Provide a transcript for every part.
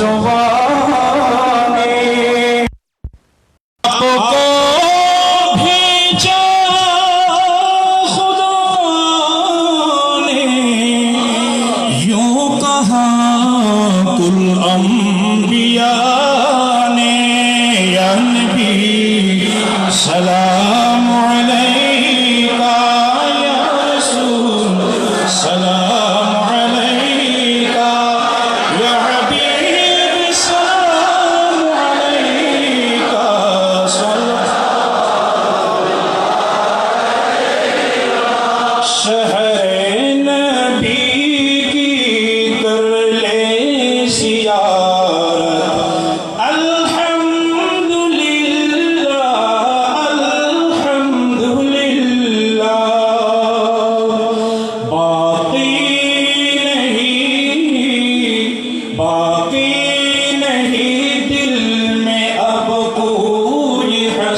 سوانے آپ کو خدا نے یوں کہا کل انبیاء نے یا نبی سلام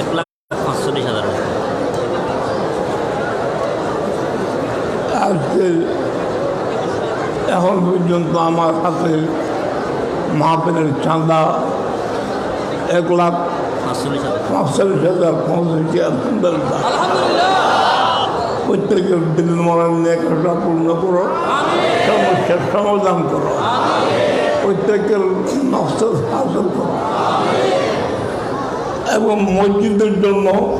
এক লাখ পাঁচচল্লিশ হাজার আজকে এখন পর্যন্ত আমার হাতে মাহফিলের চাঁদা এক লাখ পাঁচচল্লিশ হাজার পাঁচচল্লিশ হাজার। আলহামদুলিল্লাহ। প্রত্যেকের দিল মরণ একটা পূর্ণ করো। সমস্যার সমাধান করো। প্রত্যেকের নষ্ট হাসিল করো। এবং মসজিদের জন্য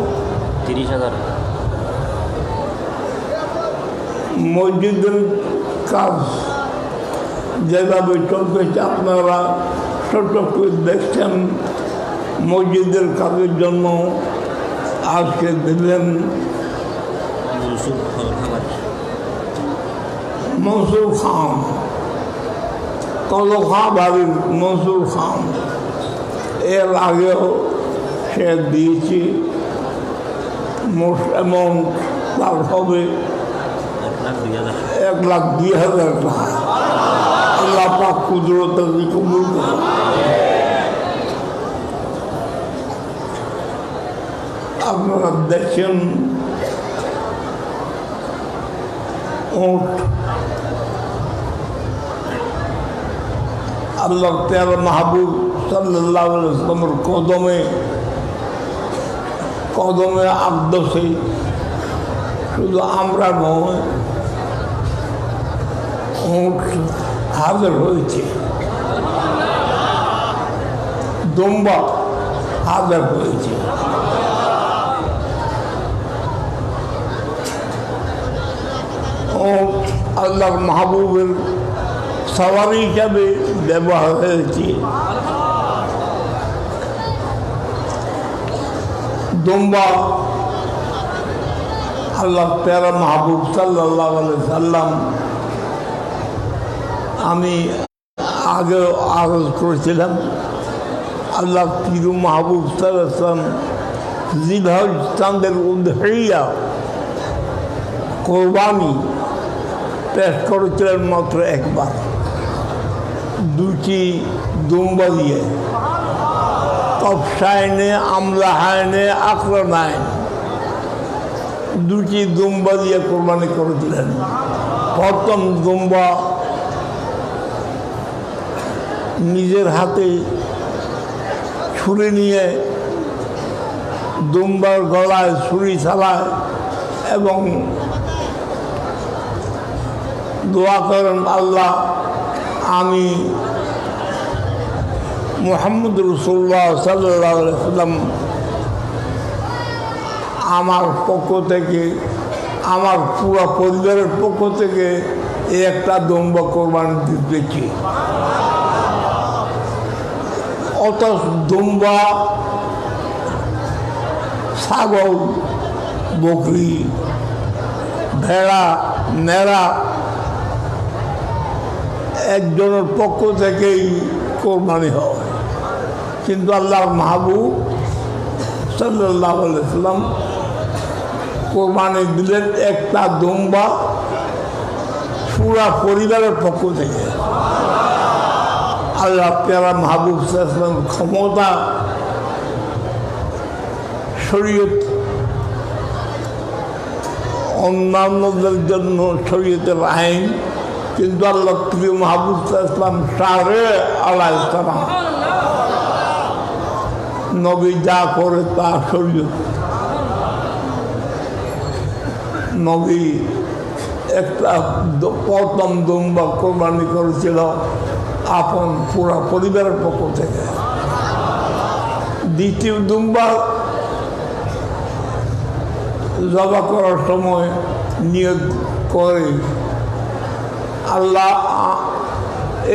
তিরিশ হাজার। মসজিদের কাজ যেভাবে চলতেছে আপনারা ছোট করে দেখছেন। মসজিদের কাজের জন্য আজকে দিলেন মনসুর খান কলখা বাড়ির মনসুর খান এর আগেও সে দিয়েছি মোট অ্যামাউন্ট তার হবে এক লাখ দুই হাজার টাকা আল্লাহ পাক কুদরত কবুল আপনারা দেখছেন আল্লাহ তের মাহবুব সাল্লাহ ইসলামের কদমে কদমে আব্দসে শুধু আমরা নয় উঁট হাজার হয়েছে। দম্বা হাজার হয়েছে। আল্লাহর মাহবুবের সওয়ারি হিসাবে ব্যবহার হয়েছে। দম্বা আল্লাহ তেরা মাহবুব সাল্লাহ সাল্লাম আমি আগে আরজ করেছিলাম আল্লাহ তিরু মাহবুব সাল্লাম জিলহজ চাঁদের উদ্ধাইয়া কোরবানি পেশ করেছিলেন মাত্র একবার। দুটি দুম্বা দিয়ে। তফসায়নে আমলা হায়নে আক্রমায়ন দুটি দুম্বা দিয়ে কোরবানি করেছিলেন। প্রথম দুম্বা নিজের হাতে ছুরি নিয়ে দুম্বার গলায় ছুরি চালায় এবং দোয়া করেন, আল্লাহ, আমি মোহাম্মদ রসুল্লাহ সাল্লাম আমার পক্ষ থেকে, আমার পুরো পরিবারের পক্ষ থেকে এই একটা দম্ব কোরবানি দিতেছি অত দুম্বা, ছাগল, বকরি, ভেড়া, নেড়া একজনের পক্ষ থেকেই কোরবানি হয়। কিন্তু আল্লাহর মাহবুব সাল্লাম কোরবানি দিলেন একটা দুম্বা পুরা পরিবারের পক্ষ থেকে। আল্লাহ পেয়ারা মাহবুব সাল্লাম ক্ষমতা, শরীয়ত, অন্যান্যদের জন্য শরীয়তের আইন কিন্তু আল্লাহ প্রিয় মাহবুব ইসলাম সারে আল্লাহ ইসলাম নবী যা করে তা শরীয়ত। নবী একটা প্রথম দুম্বা কোরবানি করেছিল আপন পুরা পরিবারের পক্ষ থেকে। দ্বিতীয় দুম্বা জবা করার সময় নিয়োগ করে আল্লাহ,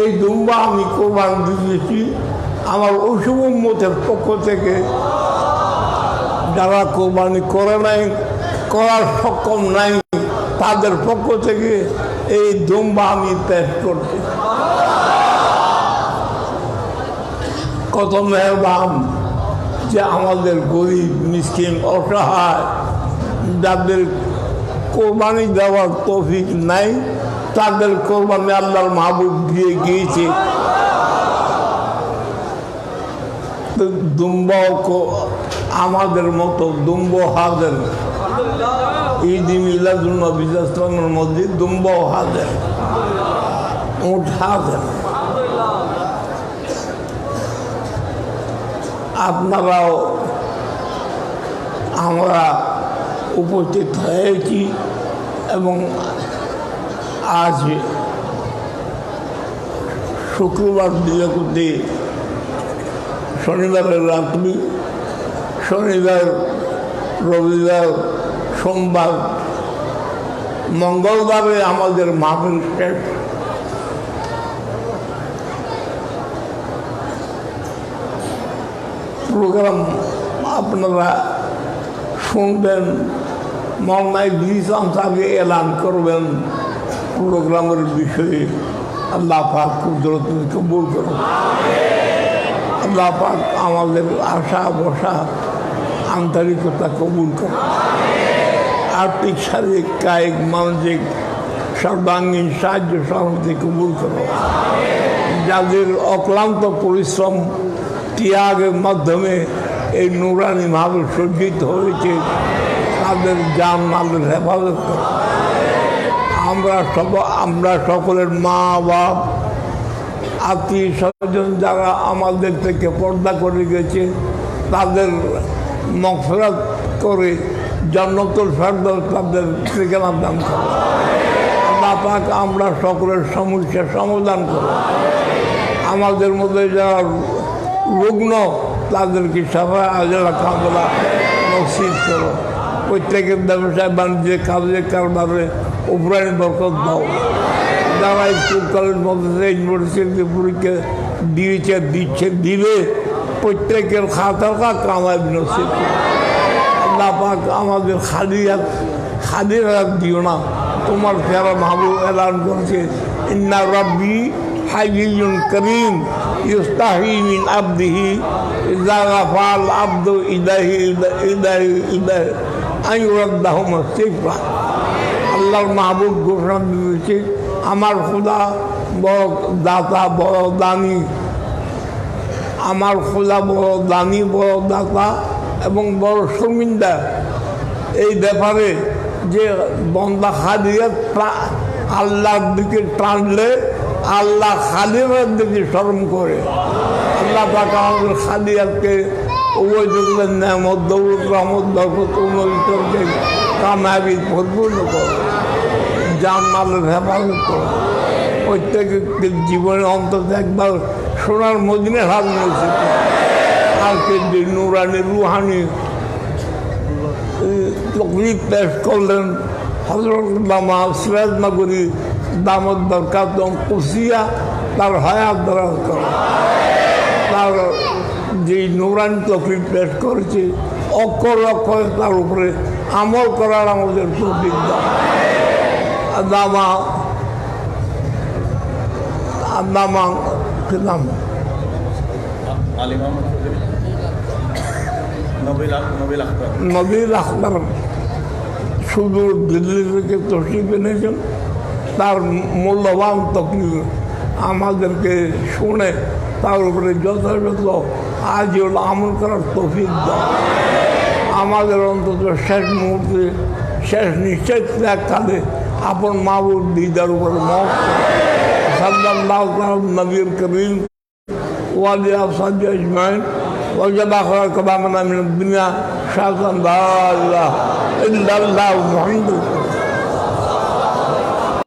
এই দুম্বা আমি কোরবান দিয়েছি। আমার অশুভ মতের পক্ষ থেকে যারা কোরবানি করে নাই, করার সক্ষম নাই, তাদের পক্ষ থেকে এই দুম্বা আমি পেশ করছি। কত মেহরবান যে আমাদের গরিব, মিসকিন, অসহায়, যাদের কোরবানি দেওয়ার তৌফিক নাই তাদের কোরবানি আল্লাহর মাহবুব দিয়ে গিয়েছে। কো- আমাদের মতো দুম্ব হাজার। ঈদ মিলাদুল নবী ইসলামের মধ্যে দুম্বাও হাজার। উঠ হাজার। আপনারাও আমরা উপস্থিত হয়েছি এবং আজ শুক্রবার দিনে শনিবারের রাত্রি, শনিবার, রবিবার, সোমবার, মঙ্গলবারে আমাদের মাহফিল শেষ। প্রোগ্রাম আপনারা শুনবেন মন্নায় দিয়েছিলাম তাকে এলান করবেন। প্রোগ্রামের বিষয়ে আল্লাহ পাক কুদরত কবুল করুন। আল্লাহ পাক আমাদের আশা বসা আন্তরিকতা কবুল করুন। আর্থিক, শারীরিক, কায়িক, মানসিক সর্বাঙ্গীন সাহায্য সহমতি কবুল করুন। যাদের অক্লান্ত পরিশ্রম ত্যাগের মাধ্যমে এই নুরানি ভাবে সজ্জিত হয়েছে, তাদের জান মালের হেফাজত করে আমরা সব আমরা সকলের মা, বাপ, আত্মীয় স্বজন যারা আমাদের থেকে পর্দা করে গেছে, তাদের মফরাত করে জন্নতুল ফেরদৌস তাদের ঠিকানা দান করে। আল্লাহ পাক আমরা সকলের সমস্যার সমাধান করো। আমাদের মধ্যে যারা রুগ্ন, তাদেরকে সাফা আজলা কামলা নসিব করো। প্রত্যেকের ব্যবসায় বাণিজ্যে, কাজে, কারবারে উপরায় বরকত দাও। যারা স্কুল কলেজ মধ্যে ইউনিভার্সিটি পরীক্ষা দিয়েছে, দিচ্ছে, দিবে। প্রত্যেকের খাতা খাত আমার আমাদের খালি হাত খালি হাত দিও না। তোমার ফেরা ভাবু এলান করছে, ইন্না রব্বি হাইজুন করিম ইস্তাহিমিন আব্দিহি ইদাফাল আব্দু ইদাহি ইদাহি ইদাহি আইরদ্দাহ সিফরা। আল্লাহর মাহবুব ঘোষণা দিয়েছে। আমার খোদা বড় দাতা, বড় দানি। আমার খোদা বড় দানি, বড় দাতা এবং বড় শর্মিন্দা। এই ব্যাপারে যে বন্দা খাদিয়া আল্লাহর দিকে টানলে আল্লাহ খাদিমের দিকে স্মরণ করে। আল্লাহ পাকা আমাদের খাদিয়াকে উভয় যুগলেন নেমত দৌলত, রহমত, বরকত উন্নতিকে পরিপূর্ণ করে যান মালের হেফাজত করে প্রত্যেকের জীবনে অন্তত একবার সোনার মদিনের হাত নিয়েছে আজকে যে নুরানি রুহানি তকলিফ পেশ করলেন হজরত দামা সিরাজ নগরী দামদ দরকার কুসিয়া, তার হায়াত দরাজ করে। তার যে নুরানি তকলিফ পেশ করেছে অক্ষর অক্ষরে তার উপরে আমল করার আমাদের প্রতিজ্ঞা দামা দিল্লি থেকে তসিফ এনেছেন। তার মূল্যবান তকলিফ আমাদেরকে শুনে তার উপরে যথাযথ আজীবন আমল করার তফিক দাও। আমাদের অন্তত শেষ মুহূর্তে শেষ নিশ্চয় ত্যাগকালে আপন মাহবুব দিদার উপরে মত সাল্লাহ নবীর করিম ওয়ালি আফসাদ আজমাইন وجب آخر كلامنا من الدنيا شهادة لا إله إلا الله محمد